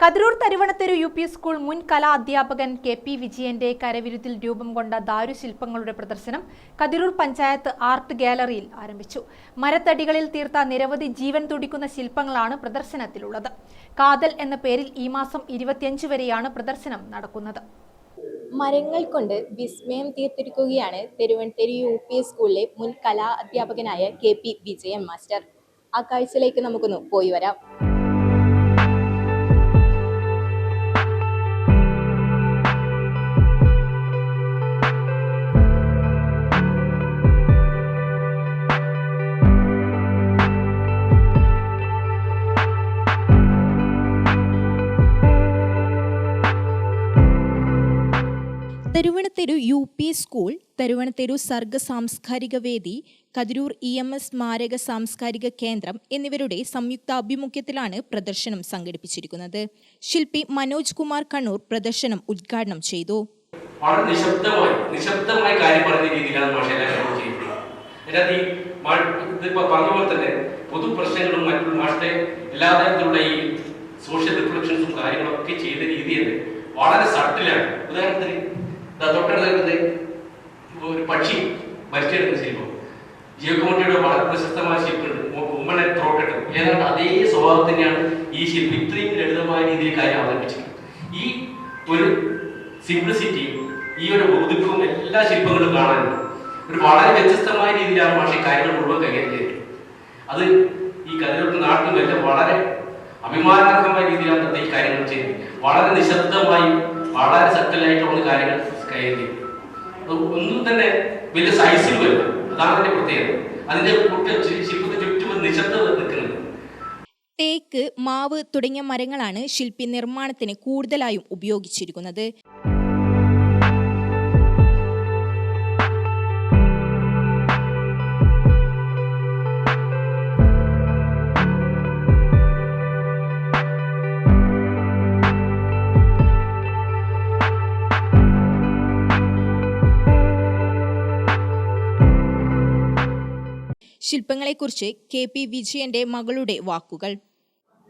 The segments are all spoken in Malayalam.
Kathirur Tharuvanatheru U P school മുൻ കലാ അധ്യാപകൻ കെ പി വിജയന്റെ കരവിരുതിൽ രൂപം കൊണ്ട ദാരുശില്പങ്ങളുടെ പ്രദർശനം കതിരൂർ പഞ്ചായത്ത് ആർട്ട് ഗാലറിയിൽ ആരംഭിച്ചു. മരത്തടികളിൽ തീർത്ത നിരവധി ജീവൻ തുടിക്കുന്ന ശില്പങ്ങളാണ് പ്രദർശനത്തിലുള്ളത്. കാതൽ എന്ന പേരിൽ ഈ മാസം ഇരുപത്തിയഞ്ച് വരെയാണ് പ്രദർശനം നടക്കുന്നത്. മരങ്ങൾ കൊണ്ട് വിസ്മയം തീർത്തിരിക്കുകയാണ് തെരുവൻതെരു യു പി സ്കൂളിലെ മുൻ കലാ അധ്യാപകനായ കെ പി വിജയൻ മാസ്റ്റർ. ആ കാഴ്ചയിലേക്ക് നമുക്കൊന്ന് പോയി വരാം. Tharuvanatheru U P school Tharuvanatheru സർഗ സാംസ്കാരിക വേദി കതിരൂർ ഇ എം എസ് സ്മാരക സാംസ്കാരിക കേന്ദ്രം എന്നിവരുടെ സംയുക്ത സംയുക്താഭിമുഖ്യത്തിലാണ് പ്രദർശനം സംഘടിപ്പിച്ചിരിക്കുന്നത്. ശില്പി മനോജ് കുമാർ കണ്ണൂർ പ്രദർശനം ഉദ്ഘാടനം ചെയ്തു. വളരെ നിശബ്ദമായി നിശബ്ദമായി രീതിയിലാണ് തന്നെ ഈ സോഷ്യൽ റിഫ്ലക്ഷൻസും കാര്യങ്ങളൊക്കെ ചെയ്ത രീതി വളരെ സട്ടിലാണ് ഉദാഹരണത്തിന് തൊട്ടടുത്ത് ഒരു പക്ഷി മരിച്ചെടുക്കുന്ന ശില്പം. ജിയോകോമോട്ടിയുടെ വളരെ പ്രശസ്തമായ ശില്പുണ്ട് ഉമ്മനെ ത്രോട്ടിട്ട് ഏതാണ്ട് അതേ സ്വഭാവം തന്നെയാണ് ഈ ശില്പം. ഇത്രയും ലളിതമായ രീതിയിൽ കാര്യം അവതരിപ്പിച്ചത് ഈ ഒരു സിംപ്ലിസിറ്റി ഈ ഒരു ഒതുക്കവും എല്ലാ ശില്പങ്ങളും കാണാനുണ്ട്. ഒരു വളരെ വ്യത്യസ്തമായ രീതിയിലാണ് പക്ഷേ കാര്യങ്ങൾ മുഴുവൻ കൈകാര്യം അത് ഈ കതിരൊട്ട് നാട്ടിലും വളരെ അഭിമാനാർഹമായ രീതിയിലാണ് അദ്ദേഹം കാര്യങ്ങൾ ചെയ്യുന്നത്. വളരെ നിശബ്ദമായി വളരെ സട്ടലായിട്ടുള്ള കാര്യങ്ങൾ കൈകാര്യം ചെയ്യും. ഒന്നും തന്നെ വലിയ സൈസിൽ വരും അതാണ് അതിന്റെ പ്രത്യേകത. അതിന്റെ കുട്ടി ശില്പത്തിന് ചുറ്റും നിശബ്ദത നിൽക്കുന്നുണ്ട് തേക്ക് മാവ് തുടങ്ങിയ മരങ്ങളാണ് ശില്പി നിർമ്മാണത്തിന് കൂടുതലായും ഉപയോഗിച്ചിരിക്കുന്നത്. ശില്പങ്ങളെക്കുറിച്ച് കെ പി വിജയന്റെ മകളുടെ വാക്കുകൾ.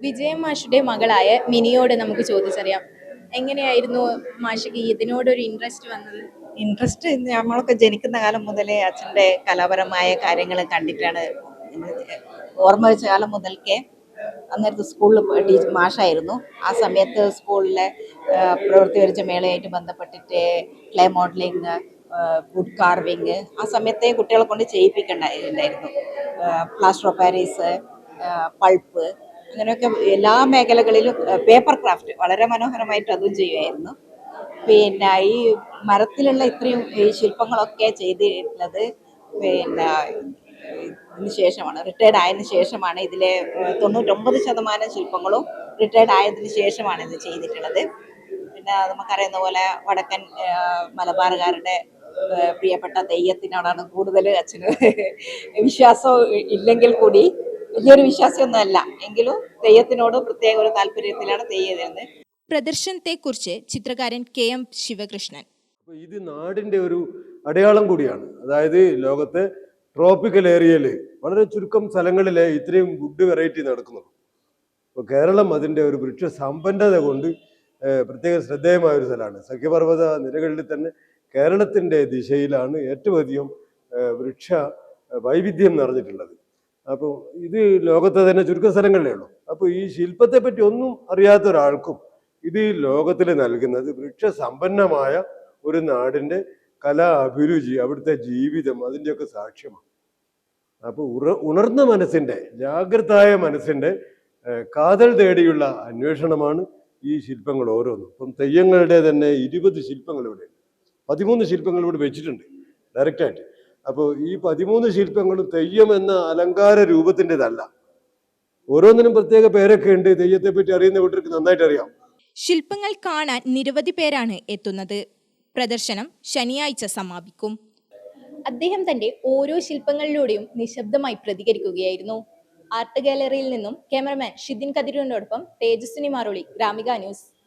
വിജയ മാഷിയുടെ മകളായ മിനിയോട് നമുക്ക് ചോദിച്ചറിയാം. എങ്ങനെയായിരുന്നു മാഷിക്ക് ഇതിനോടൊരു ഇൻട്രസ്റ്റ് വന്നത്? ഇൻട്രസ്റ്റ് നമ്മളൊക്കെ ജനിക്കുന്ന കാലം മുതലേ അച്ഛന്റെ കലാപരമായ കാര്യങ്ങൾ കണ്ടിട്ടാണ് ഓർമ്മ വെച്ച കാലം മുതൽക്കേ അന്നേരത്ത് സ്കൂളിൽ ടീച്ചർ മാഷായിരുന്നു. ആ സമയത്ത് സ്കൂളിലെ പ്രവൃത്തി വരിച്ച മേളയായിട്ട് ബന്ധപ്പെട്ടിട്ട് ക്ലേ മോഡലിങ് വുഡ് കാർവിങ് ആ സമയത്തെ കുട്ടികളെ കൊണ്ട് ചെയ്യിപ്പിക്കണ്ടായിരുന്നു. പ്ലാസ്റ്റർ ഓഫ് പാരീസ് പൾപ്പ് അങ്ങനെയൊക്കെ എല്ലാ മേഖലകളിലും പേപ്പർ ക്രാഫ്റ്റ് വളരെ മനോഹരമായിട്ട് അതും ചെയ്യുമായിരുന്നു. പിന്നെ ഈ മരത്തിലുള്ള ഇത്രയും ഈ ശില്പങ്ങളൊക്കെ ചെയ്തിട്ടുള്ളത് പിന്നെ ഇതിന് ശേഷമാണ് റിട്ടയർഡ് ആയതിനു ശേഷമാണ്. ഇതിലെ തൊണ്ണൂറ്റൊമ്പത് ശതമാനം ശില്പങ്ങളും റിട്ടയർഡ് ആയതിനു ശേഷമാണ് ഇത് ചെയ്തിട്ടുള്ളത്. പിന്നെ നമുക്കറിയുന്ന പോലെ വടക്കൻ മലബാറുകാരുടെ പ്രിയപ്പെട്ട തെയ്യത്തിനോടാണ് കൂടുതൽ അച്ഛന് വിശ്വാസം ഇല്ലെങ്കിൽ കൂടി വലിയൊരു വിശ്വാസമൊന്നുമല്ല. എങ്കിലും തെയ്യത്തിനോട് പ്രത്യേക ഒരു താല്പര്യത്തിലാണ് തെയ്യം ചെയ്യുന്നത് പ്രദർശനത്തെക്കുറിച്ച് ചിത്രകാരൻ കെ എം ശിവകൃഷ്ണൻ. അപ്പോൾ ഇത് നാടിന്റെ ഒരു അടയാളം കൂടിയാണ്. അതായത് ലോകത്തെ ട്രോപ്പിക്കൽ ഏരിയയിൽ വളരെ ചുരുക്കം സ്ഥലങ്ങളിലെ ഇത്രയും ഗുഡ് വെറൈറ്റി നടക്കുന്നുള്ളൂ അപ്പോൾ കേരളം അതിന്റെ ഒരു വൃക്ഷ സമ്പന്നത കൊണ്ട് പ്രത്യേക ശ്രദ്ധേയമായ ഒരു സ്ഥലമാണ്. സഖ്യപർവത നിരകളിൽ തന്നെ കേരളത്തിന്റെ ദിശയിലാണ് ഏറ്റവും അധികം വൃക്ഷ വൈവിധ്യം നിറഞ്ഞിട്ടുള്ളത്. അപ്പോൾ ഇത് ലോകത്തെ തന്നെ ചുരുക്ക സ്ഥലങ്ങളിലേ ഉള്ളൂ. അപ്പോൾ ഈ ശില്പത്തെ പറ്റി ഒന്നും അറിയാത്ത ഒരാൾക്കും ഇത് ലോകത്തിൽ നൽകുന്നത് വൃക്ഷസമ്പന്നമായ ഒരു നാടിന്റെ കലാ അഭിരുചി അവിടുത്തെ ജീവിതം അതിന്റെയൊക്കെ സാക്ഷ്യമാണ്. അപ്പോൾ ഉറ ഉണർന്ന മനസ്സിന്റെ ജാഗ്രതായ മനസ്സിന്റെ കാതൽ തേടിയുള്ള അന്വേഷണമാണ് ഈ ശില്പങ്ങൾ ഓരോന്നും. ഇപ്പം തെയ്യങ്ങളുടെ തന്നെ ഇരുപത് ശില്പങ്ങൾ ഇവിടെ പതിമൂന്ന് ശില്പങ്ങൾ ഇവിടെ വെച്ചിട്ടുണ്ട് ഡയറക്റ്റായിട്ട് അപ്പോൾ ഈ പതിമൂന്ന് ശില്പങ്ങളും തെയ്യം എന്ന അലങ്കാര രൂപത്തിന്റെതല്ല. ഓരോന്നിനും പ്രത്യേക പേരൊക്കെ ഉണ്ട് തെയ്യത്തെ പറ്റി അറിയുന്ന വീട്ടിലേക്ക് നന്നായിട്ട് അറിയാം. ശില്പങ്ങൾ കാണാൻ നിരവധി പേരാണ് എത്തുന്നത്. പ്രദർശനം ശനിയാഴ്ച സമാപിക്കും. അദ്ദേഹം തന്റെ ഓരോ ശില്പങ്ങളിലൂടെയും നിശബ്ദമായി പ്രതികരിക്കുകയായിരുന്നു. ആർട്ട് ഗാലറിയിൽ നിന്നും cameraman Shidin കതിരൂരിനോടൊപ്പം Thejaswini Maroli Gramika news.